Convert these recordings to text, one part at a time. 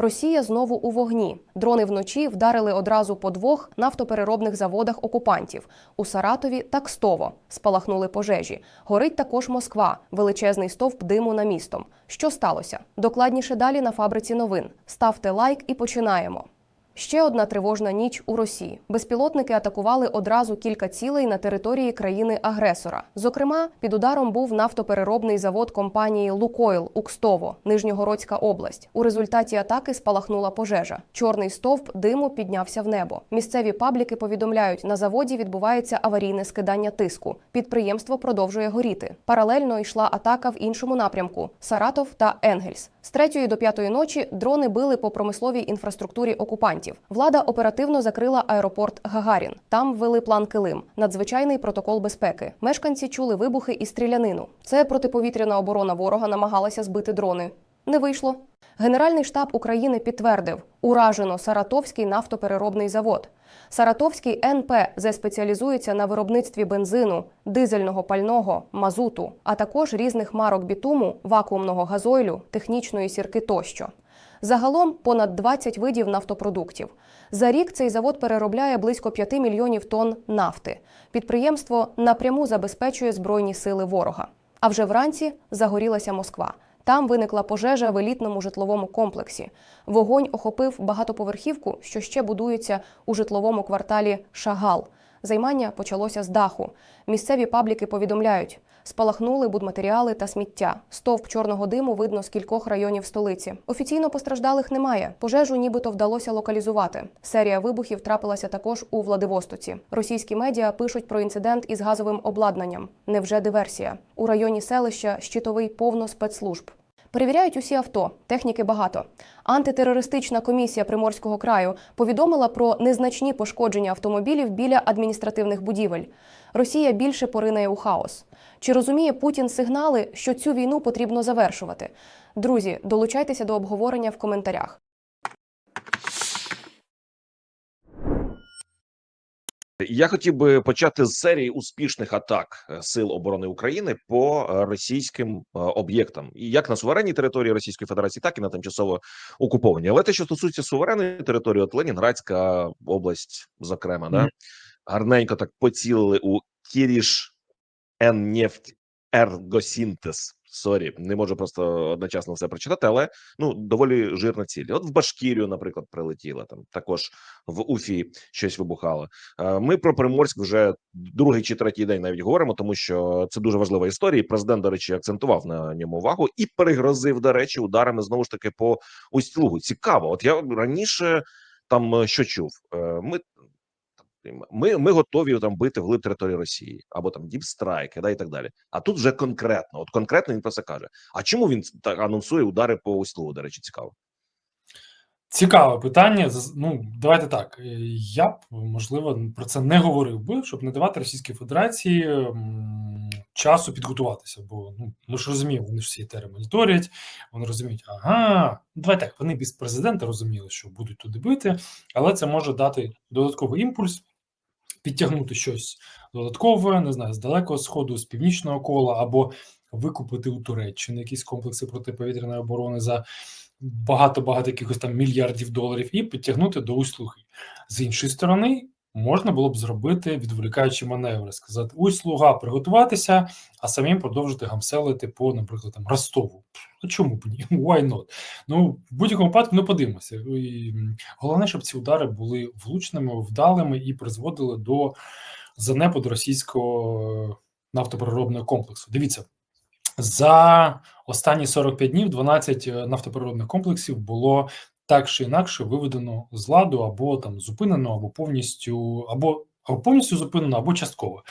Росія знову у вогні. Дрони вночі вдарили одразу по двох нафтопереробних заводах окупантів у Саратові та Кстово. Спалахнули пожежі. Горить також Москва, величезний стовп диму на містом. Що сталося? Докладніше далі на фабриці новин. Ставте лайк і починаємо. Ще одна тривожна ніч у Росії. Безпілотники атакували одразу кілька цілей на території країни-агресора. Зокрема, під ударом був нафтопереробний завод компанії Лукойл Укстово, Нижньогородська область. У результаті атаки спалахнула пожежа. Чорний стовп диму піднявся в небо. Місцеві пабліки повідомляють, на заводі відбувається аварійне скидання тиску. Підприємство продовжує горіти. Паралельно йшла атака в іншому напрямку Саратов та Енгельс. З 3 до 5 ночі дрони били по промисловій інфраструктурі окупантів. Влада оперативно закрила аеропорт Гагарін. Там ввели план Килим, надзвичайний протокол безпеки. Мешканці чули вибухи і стрілянину. Це протиповітряна оборона ворога намагалася збити дрони. Не вийшло. Генеральний штаб України підтвердив, уражено Саратовський нафтопереробний завод. Саратовський НП спеціалізується на виробництві бензину, дизельного пального, мазуту, а також різних марок бітуму, вакуумного газойлю, технічної сірки тощо. Загалом понад 20 видів нафтопродуктів. За рік цей завод переробляє близько 5 мільйонів тонн нафти. Підприємство напряму забезпечує збройні сили ворога. А вже вранці загорілася Москва. Там виникла пожежа в елітному житловому комплексі. Вогонь охопив багатоповерхівку, що ще будується у житловому кварталі Шагал. Займання почалося з даху. Місцеві пабліки повідомляють, спалахнули будматеріали та сміття. Стовп чорного диму видно з кількох районів столиці. Офіційно постраждалих немає. Пожежу нібито вдалося локалізувати. Серія вибухів трапилася також у Владивостоці. Російські медіа пишуть про інцидент із газовим обладнанням. Невже диверсія? У районі селища щитовий повно спецслужб. Перевіряють усі авто, техніки багато. Антитерористична комісія Приморського краю повідомила про незначні пошкодження автомобілів біля адміністративних будівель. Росія більше поринає у хаос. Чи розуміє Путін сигнали, що цю війну потрібно завершувати? Друзі, долучайтеся до обговорення в коментарях. Я хотів би почати з серії успішних атак е, сил оборони України по е, російським е, об'єктам, і як на суверенній території Російської Федерації, так і на тимчасово окуповані. Але те, що стосується суверенної території, от Ленінградська область, зокрема, да гарненько так поцілили у Кіріш Еннефть Ергосінтез. Сорі, не можу просто одночасно все прочитати, але ну доволі жирна ціль. От в Башкірію, наприклад, прилетіла там також в Уфі щось вибухало. Е, Ми про Приморськ вже другий чи третій день навіть говоримо, тому що це дуже важлива історія. Президент, до речі, акцентував на ньому увагу і перегрозив, до речі, ударами знову ж таки по Усть-Лугу. Цікаво. От я раніше там е, що чув. Е, Ми ми, ми готові там бити вглиб території Росії або там діпстрайки, да і так далі. А тут вже конкретно, от конкретно він про це каже. А чому він так анонсує удари по Усть-Лугу, До речі, цікаво. Цікаве питання. Ну, давайте так. е, Я б можливо про це не говорив би, щоб не давати Російській Федерації часу підготуватися. Бо ну ми ж розуміємо, вони ж всі тери моніторять, вони розуміють, ага, ну давай так. Вони без президента розуміли, що будуть туди бити, але це може дати додатковий імпульс, підтягнути щось додаткове, не знаю, з далекого сходу, з північного кола, або викупити у Туреччини якісь комплекси протиповітряної оборони за багато-багато якихось там мільярдів доларів і підтягнути до услуги. З іншої сторони, можна було б зробити відволікаючі маневри, сказати: ось слуга приготуватися, а самим продовжити гамселити по, наприклад, там Ростову. А чому б ні? Why not? Ну, в будь-якому випадку ми подивимося. І, головне, щоб ці удари були влучними, вдалими і призводили до занепаду російського нафтопереробного комплексу. Дивіться, за останні 45 днів 12 нафтопереробних комплексів було так чи інакше виведено з ладу, або там зупинено, або повністю, або, або повністю зупинено, або частково.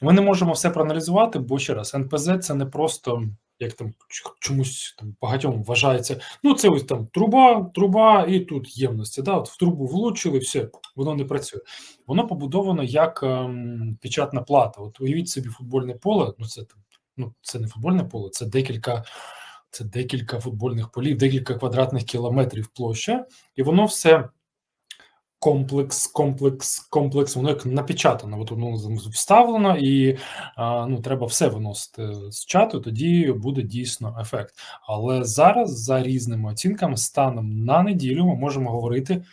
Ми не можемо все проаналізувати, бо ще раз, НПЗ це не просто як там чомусь там багатьом вважається. Ну, це ось там труба, труба і тут ємності. Да? От в трубу влучили, все, воно не працює. Воно побудовано як ем, печатна плата. От уявіть собі футбольне поле, ну це там ну це не футбольне поле, це декілька. Це декілька футбольних полів, декілька квадратних кілометрів площа, і воно все комплекс, комплекс, комплекс, воно як напечатано, от воно вставлено, і ну, треба все виносити з чату, тоді буде дійсно ефект. Але зараз, за різними оцінками, станом на неділю, ми можемо говорити.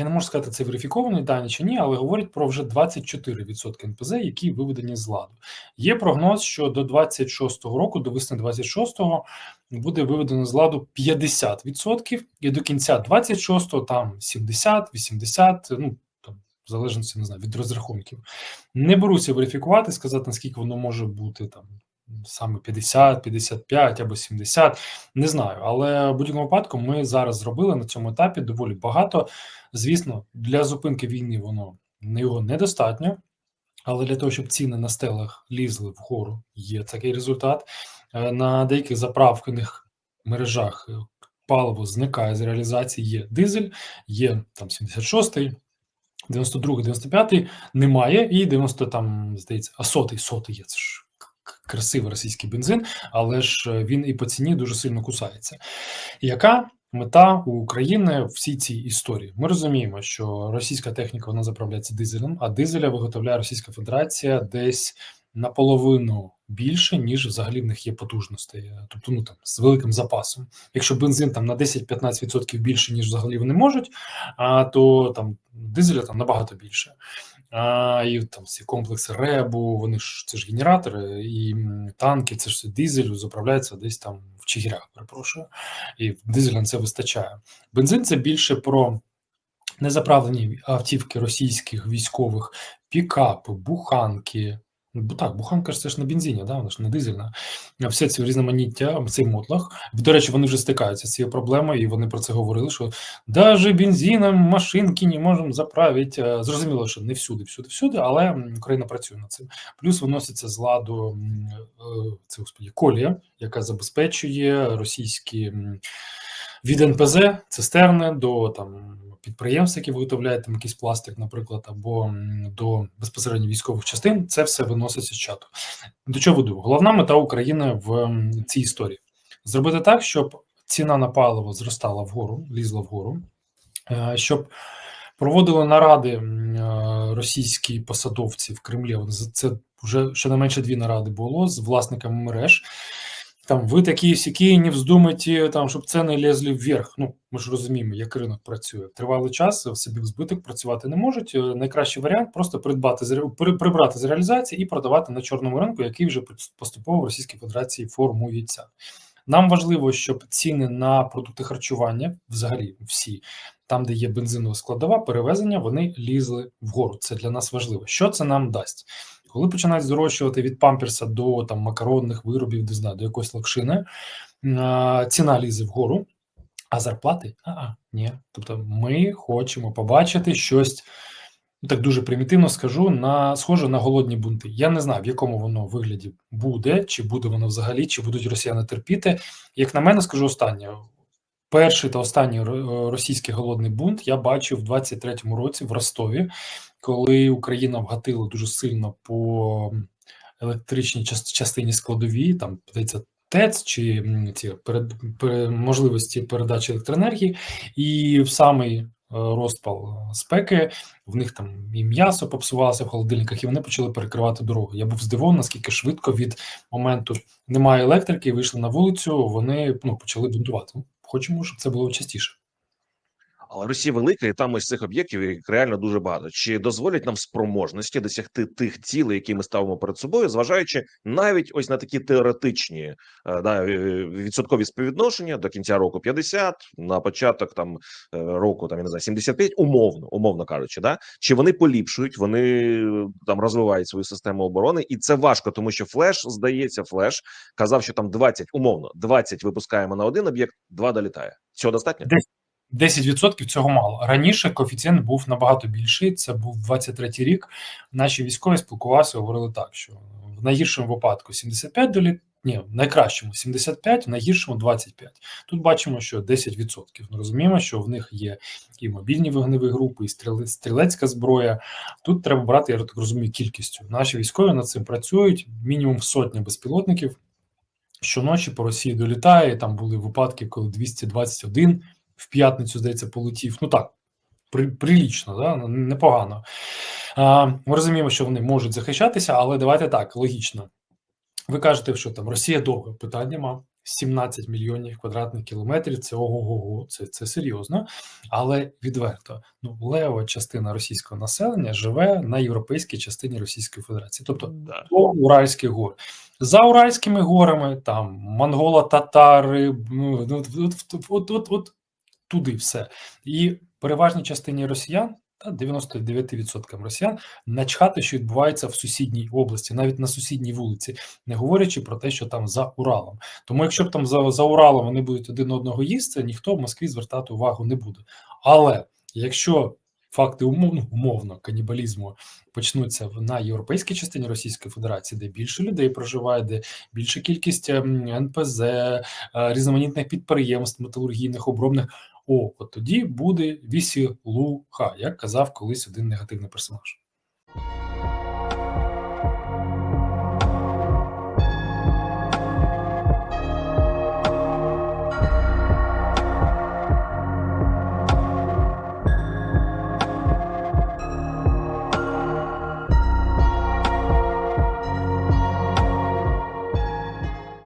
Я не можу сказати, це верифіковані дані чи ні, але говорять про вже 24% НПЗ, які виведені з ладу. Є прогноз, що до 26-го року, до весни 26-го, буде виведено з ладу 50%, і до кінця 26-го там 70, 80, ну там залежності не знаю від розрахунків. Не беруся верифікувати, сказати наскільки воно може бути там. Саме 50, 55 або 70, не знаю. Але в будь-якому випадку ми зараз зробили на цьому етапі доволі багато. Звісно, для зупинки війни воно його недостатньо, але для того, щоб ціни на стелах лізли вгору, є такий результат. Е, На деяких заправканих мережах е, паливо зникає з реалізації. Є дизель, є там 76-й, 92-й, 95-й, немає, і 90 там, здається, а сотий, сотий є. Це ж красивий російський бензин, але ж е, він і по ціні дуже сильно кусається. Яка мета у України всій цій історії? Ми розуміємо, що російська техніка вона заправляється дизелем, а дизеля виготовляє Російська Федерація десь наполовину більше, ніж взагалі в них є потужностей, тобто ну там з великим запасом. Якщо бензин там на 10-15% більше, ніж взагалі вони можуть, а то там дизеля там набагато більше. А, і там всі комплекси РЕБу, вони ж це ж генератори, і танки, це ж все дизелю заправляється десь там в Чигирях, перепрошую, і дизеля це вистачає. Бензин це більше про незаправлені автівки російських військових, пікапи, буханки. Ну, Бо так, буханка ж це ж на бензині, да? вона ж не дизельна. Все це різноманіття, цей мотлах. До речі, вони вже стикаються з цією проблемою, і вони про це говорили, що даже бензином машинки не можемо заправити. Е, Зрозуміло, що не всюди, всюди, всюди, але Україна працює над цим. Плюс виноситься з ладу е, це господі колія, яка забезпечує російські від НПЗ, цистерни до там підприємств, які виготовляють там якийсь пластик, наприклад, або до безпосередньо військових частин. Це все виноситься з чату. До чого веду? Головна мета України в цій історії зробити так, щоб ціна на паливо зростала вгору, лізла вгору, е, щоб проводили наради е, російські посадовці в Кремлі. Це вже щонайменше дві наради було з власниками мереж. Там ви такі сякі, не вздумайте, там, щоб ціни лізли вверх. Ну, ми ж розуміємо, як ринок працює. Тривалий час в собі в збиток працювати не можуть. Е, Найкращий варіант просто придбати з прибрати з реалізації і продавати на чорному ринку, який вже поступово в Російській Федерації формується. Нам важливо, щоб ціни на продукти харчування, взагалі всі, там, де є бензинова складова, перевезення, вони лізли вгору. Це для нас важливо. Що це нам дасть? Коли починають здорожчувати від памперса до там макаронних виробів, не знаю, до якоїсь локшини, ціна лізе вгору, а зарплати а, ні. Тобто, ми хочемо побачити щось. ну, Так дуже примітивно скажу, на схоже на голодні бунти. Я не знаю, в якому воно вигляді буде, чи буде воно взагалі, чи будуть росіяни терпіти. Як на мене, скажу останнє. Перший та останній російський голодний бунт я бачив в 23-му році в Ростові, коли Україна вгатила дуже сильно по електричній частині складовій, там здається, ТЕЦ чи ці перед, пере- можливості передачі електроенергії, і в самий е, розпал е, спеки в них там і м'ясо попсувалося в холодильниках, і вони почали перекривати дорогу. Я був здивований, наскільки швидко від моменту немає електрики, вийшли на вулицю. Вони ну почали бунтувати. Хочемо, щоб це було частіше. Але Росія велика, і там ось цих об'єктів реально дуже багато. Чи дозволять нам спроможності досягти тих цілей, які ми ставимо перед собою, зважаючи навіть ось на такі теоретичні е, да, е, відсоткові співвідношення до кінця року 50, на початок там е, року там я не знаю 75, умовно, умовно кажучи, да чи вони поліпшують, вони там розвивають свою систему оборони, і це важко, тому що флеш здається, флеш казав, що там 20, умовно 20 випускаємо на один об'єкт, два долітає. Цього достатньо? 10% цього мало. Раніше коефіцієнт був набагато більший. Це був 23-й рік. Наші військові спілкувалися, говорили так, що в найгіршому випадку 75 доліт. Ні, в найкращому 75, в найгіршому 25. Тут бачимо, що 10%. Ми розуміємо, що в них є і мобільні вогневі групи, і стріле- стрілецька зброя. Тут треба брати, я так розумію, кількістю. Наші військові над цим працюють. Мінімум сотня безпілотників. Щоночі по Росії долітає. Там були випадки, коли 221 в п'ятницю, здається, полетів. Ну так, при, прилічно, да? непогано. А, ми розуміємо, що вони можуть захищатися, але давайте так, логічно. Ви кажете, що там Росія довго питань нема. 17 мільйонів квадратних кілометрів це ого-го, це, це серйозно. Але відверто, ну лева частина російського населення живе на європейській частині Російської Федерації, тобто Да. до Уральських гор. За Уральськими горами, там монголо-татари, ну, от, от, от, от, от туди все. І переважній частині росіян, та 99% росіян, начхати, що відбувається в сусідній області, навіть на сусідній вулиці, не говорячи про те, що там за Уралом. Тому, якщо б там за, за Уралом вони будуть один одного їсти, ніхто в Москві звертати увагу не буде. Але якщо факти умовно, умовно канібалізму почнуться на європейській частині Російської Федерації, де більше людей проживає, де більша кількість ем, НПЗ, е, різноманітних підприємств, металургійних, обробних. О, от тоді буде вісілуха, як казав колись один негативний персонаж.